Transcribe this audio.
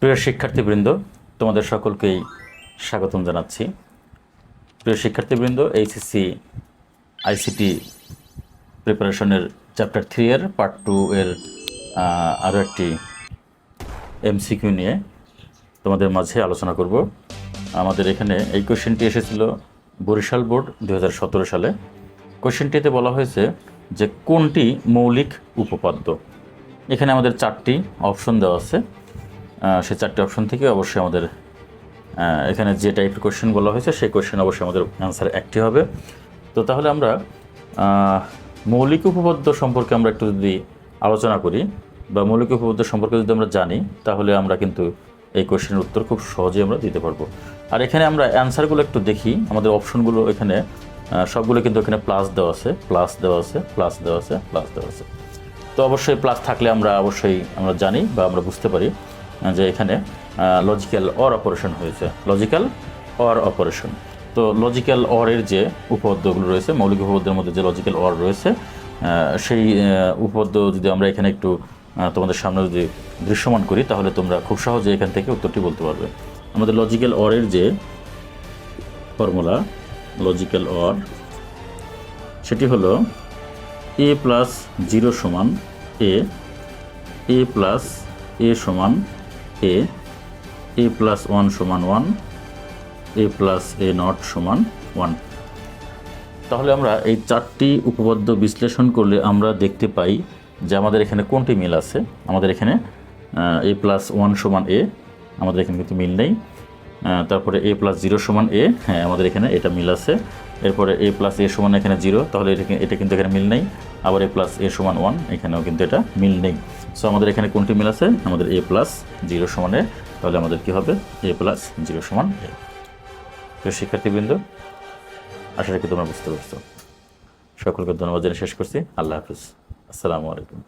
প্রিয় শিক্ষার্থীবৃন্দ, তোমাদের সকলকেই স্বাগতম জানাচ্ছি। প্রিয় শিক্ষার্থীবৃন্দ, এইচএসসি আইসিটি প্রিপারেশনের চ্যাপ্টার থ্রি এর পার্ট টু এর আরও একটি এমসিকিউ নিয়ে তোমাদের মাঝে আলোচনা করব। আমাদের এখানে এই কোশ্চেনটি এসেছিল বরিশাল বোর্ড দু হাজার সতেরো সালে। কোশ্চেনটিতে বলা হয়েছে যে কোনটি মৌলিক উপপাদ্য? এখানে আমাদের চারটি অপশন দেওয়া আছে। সেই চারটি অপশন থেকে অবশ্যই আমাদের এখানে যে টাইপের কোশ্চেন বলা হয়েছে, সেই কোশ্চেন অবশ্যই আমাদের অ্যান্সার একটি হবে। তো তাহলে আমরা মৌলিক উপপাদ্য সম্পর্কে আমরা একটু যদি আলোচনা করি, বা মৌলিক উপপাদ্য সম্পর্কে যদি আমরা জানি, তাহলে আমরা কিন্তু এই কোশ্চেনের উত্তর খুব সহজেই আমরা দিতে পারব। আর এখানে আমরা অ্যান্সারগুলো একটু দেখি, আমাদের অপশনগুলো এখানে সবগুলো কিন্তু এখানে প্লাস দেওয়া আছে প্লাস দেওয়া আছে প্লাস দেওয়া আছে প্লাস দেওয়া আছে। তো অবশ্যই প্লাস থাকলে আমরা অবশ্যই আমরা জানি বা আমরা বুঝতে পারি। যে এখানে লজিক্যাল অর অপারেশন হয়েছে। লজিক্যাল অর অপারেশন তো লজিক্যাল অরের যে উপপাদ্যগুলো রয়েছে, মৌলিক উপপাদ্যের মধ্যে যে লজিক্যাল অর রয়েছে সেই উপপাদ্য যদি আমরা এখানে একটু তোমাদের সামনে যদি দৃশ্যমান করি, তাহলে তোমরা খুব সহজে এখান থেকে উত্তরটি বলতে পারবে। আমাদের লজিক্যাল অরের যে ফর্মুলা লজিক্যাল অর সেটি হলো এ প্লাস জিরো সমান এ এ প্লাস এ সমান এ এ প্লাস ওয়ান সমান one A plus A not সমান ওয়ান তাহলে আমরা এই চারটি উপপাদ্য বিশ্লেষণ করলে আমরা দেখতে পাই যে আমাদের এখানে কোনটি মিল আছে? আমাদের এখানে এ প্লাস ওয়ান সমান এ, আমাদের এখানে কিন্তু মিল নেই। তারপরে এ প্লাস জিরো সমান এ হ্যাঁ আমাদের এখানে এটা মিল আছে। এরপরে এ প্লাস এ সমান এখানে জিরো তাহলে এটা এটা কিন্তু এখানে মিল নেই। আবার এ প্লাস এ সমান ওয়ান এখানেও কিন্তু এটা মিল নেই। সো আমাদের এখানে কোনটি মিল আছে? আমাদের এ প্লাস জিরো সমান এ তাহলে আমাদের কি হবে? এ প্লাস জিরো সমান এ তো শিক্ষার্থীবৃন্দ, আশা রাখি তোমরা বুঝতে পারছ। সকলকে ধন্যবাদ জানিয়ে শেষ করছি। আল্লাহ হাফিজ। আসসালামু আলাইকুম।